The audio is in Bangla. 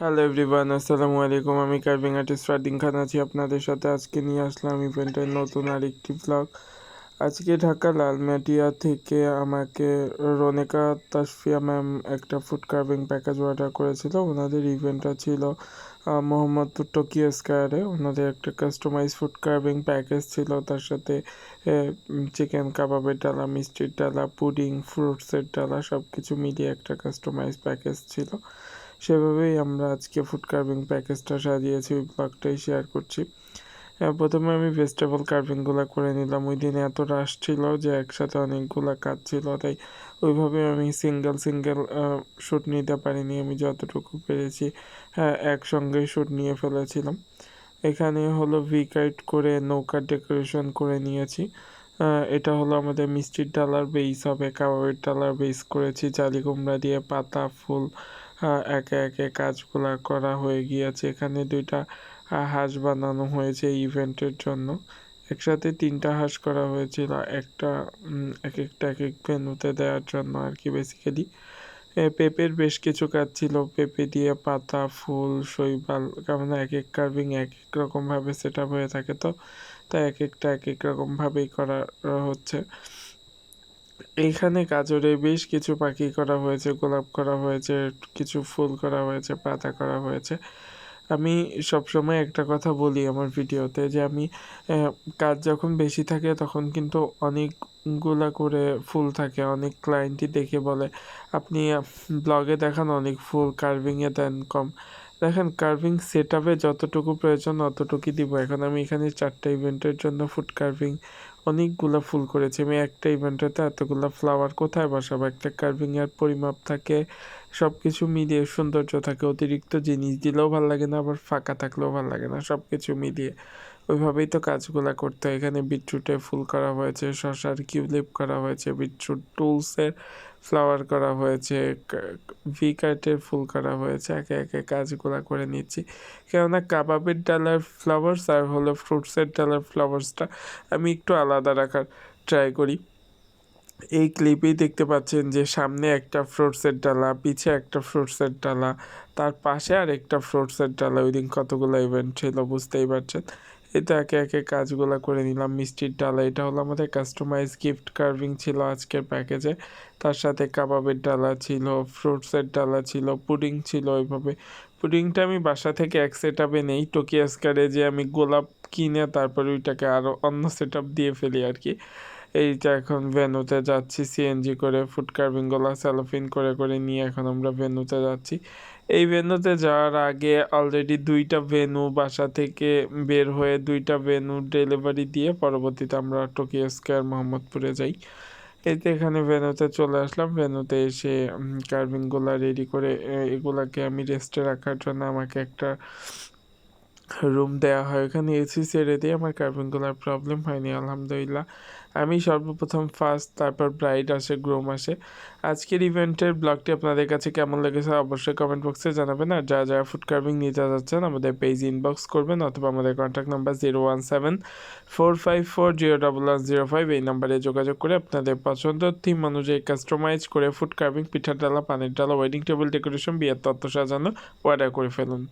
হ্যালো এভরিওয়ান আসসালামু আলাইকুম। আমি কার্ভিং আর্টিস্ট রাদিন খান আছি। আপনাদের সাথে আজকে নিয়ে আসলাম ইভেন্টের নতুন আরেকটি ব্লগ আজকে ঢাকা লালমাটিয়া থেকে আমাকে রনেকা তাসফিয়া ম্যাম একটা ফুড কার্ভিং প্যাকেজ অর্ডার করেছিল। ওনাদের ইভেন্টটা ছিল মোহাম্মদপুর টোকিও স্কোয়ারে ওনাদের একটা কাস্টমাইজ ফুড কার্ভিং প্যাকেজ ছিল। তার সাথে চিকেন কাবাবের ডালা, মিষ্টির ডালা পুডিং ফ্রুটসের ডালা সব কিছু মিলিয়ে একটা কাস্টমাইজ প্যাকেজ ছিল। সেভাবেই আমরা আজকে ফুড কার্ভিং প্যাকেজটা সাজিয়েছি, ওই ব্লগটাই শেয়ার করছি। প্রথমে আমি ভেজিটেবল কার্ভিংগুলো করে নিলাম। ওই দিন এত রাশ ছিল যে একসাথে অনেকগুলো কাজ ছিল, তাই ওইভাবে আমি সিঙ্গেল সিঙ্গেল শ্যুট নিতে পারিনি আমি যতটুকু পেরেছি। হ্যাঁ একসঙ্গেই শ্যুট নিয়ে ফেলেছিলাম। এখানে হলো ভি কাইট করে নৌকার ডেকোরেশন করে নিয়েছি। এটা হলো আমাদের মিষ্টির ডালার বেস হবে, কাবাবের ডালার বেস করেছি, জালি কুমড়া দিয়ে পাতা, ফুল একে একে কাজগুলা করা হয়ে গিয়েছে। এখানে দুইটা হাঁস বানানো হয়েছে ইভেন্টের জন্য। একসাথে তিনটা হাঁস করা হয়েছিল, একটা এক একটা এক এক ভেন্যুতে দেওয়ার জন্য আর কি বেসিক্যালি পেঁপের বেশ কিছু কাজ ছিল, পেঁপে দিয়ে পাতা, ফুল, শৈবাল, কেমন এক এক কার্ভিং এক এক রকমভাবে সেট আপ হয়ে থাকে তো। তাই এক একটা এক এক রকমভাবেই করা হচ্ছে। এইখানে গাজরে বেশ কিছু পাখি করা হয়েছে, গোলাপ করা হয়েছে, কিছু ফুল করা হয়েছে, পাতা করা হয়েছে। আমি সবসময় একটা কথা বলি আমার ভিডিওতে যে আমি কাজ যখন বেশি থাকে তখন কিন্তু অনেকগুলা করে ফুল থাকে, অনেক ক্লায়েন্টই দেখে বলে, আপনি ব্লগে দেখান, অনেক ফুল কার্ভিংয়ে দেন কম। দেখেন কার্ভিং সেট আপে যতটুকু প্রয়োজন অতটুকুই দিব। এখন আমি এখানে চারটা ইভেন্টের জন্য ফুড কার্ভিং অনেকগুলা ফুল করেছি। আমি একটা ইভেন্টেতে এতগুলা ফ্লাওয়ার কোথায় বসাবো? একটা কার্ভিং এর পরিমাপ থাকে সব কিছু মিলিয়ে সৌন্দর্য থাকে, অতিরিক্ত জিনিস দিলেও ভালো লাগে না, আবার ফাঁকা থাকলেও ভালো লাগে না সব কিছু মিলিয়ে। ওইভাবেই তো কাজগুলো করতে হয়। এখানে বিটরুটে ফুল করা হয়েছে, শশার কিউলিপ করা হয়েছে, বিটরুট টুলসের ফ্লাওয়ার করা হয়েছে ভি কাটের ফুল করা হয়েছে, একে একে কাজগুলা করে নিচ্ছি। কেননা কাবাবের ডালার ফ্লাওয়ার্স আর হলো ফ্রুটসের ডালার ফ্লাওয়ার্সটা আমি একটু আলাদা রাখার ট্রাই করি। এই ক্লিপেই দেখতে পাচ্ছেন যে সামনে একটা ফ্রুটসের ডালা, পিছে একটা ফ্রুটসের ডালা, তার পাশে আর একটা ফ্রুটসের ডালা ওই দিন কতগুলো ইভেন্ট ছিল বুঝতেই পারছেন। এটা একে একে কাজগুলো করে নিলাম। মিষ্টির ডালা, এটা হলো আমাদের কাস্টমাইজ গিফট কার্ভিং ছিল আজকের প্যাকেজে তার সাথে কাবাবের ডালা ছিল ফ্রুটসের ডালা ছিল পুডিং ছিল ওইভাবে। পুডিংটা আমি বাসা থেকে এক সেট আপে নেই টোকিয়া স্কারে যে আমি গোলাপ কিনে তারপরে ওইটাকে আরও অন্য সেট আপ দিয়ে ফেলি আর কি। এইটা এখন ভেনুতে যাচ্ছি সিএনজি করে ফুড কার্ভিংগুলো সেলোফিন করে করে নিয়ে এখন আমরা ভেনুতে যাচ্ছি। এই ভেনুতে যাওয়ার আগে অলরেডি দুইটা ভেনু বাসা থেকে বের হয়ে দুইটা ভেনু ডেলিভারি দিয়ে পরবর্তীতে আমরা টোকিও স্কোয়ার মোহাম্মদপুরে যাই। এতে এখানে ভেনুতে চলে আসলাম। ভেনুতে এসে কার্ভিংগুলো রেডি করে এগুলাকে আমি রেস্টে রাখার জন্য আমাকে একটা রুম দেওয়া হয়। ওখানে এসি ছেড়ে দিয়ে আমার কার্ভিংগুলোর প্রবলেম হয়নি, আলহামদুলিল্লাহ। আমি সর্বপ্রথম ফার্স্ট তারপর ব্রাইড আসে গ্রোম আসে। আজকের ইভেন্টের ব্লগটি আপনাদের কাছে কেমন লেগেছে অবশ্যই কমেন্ট বক্সে জানাবেন। আর যারা যারা ফুড কার্ভিং নিতে যাচ্ছেন, আমাদের পেজ ইনবক্স করবেন অথবা আমাদের contact number zero one seven four five four zero double one zero five এই নাম্বারে যোগাযোগ করে আপনাদের পছন্দের থিম অনুযায়ী কাস্টমাইজ করে ফুড কার্ভিং পিঠার ডালা, পানির ডালা ওয়েডিং টেবিল ডেকোরেশন বিয়ের তত্ত্ব সাজানো অর্ডার করে ফেলুন।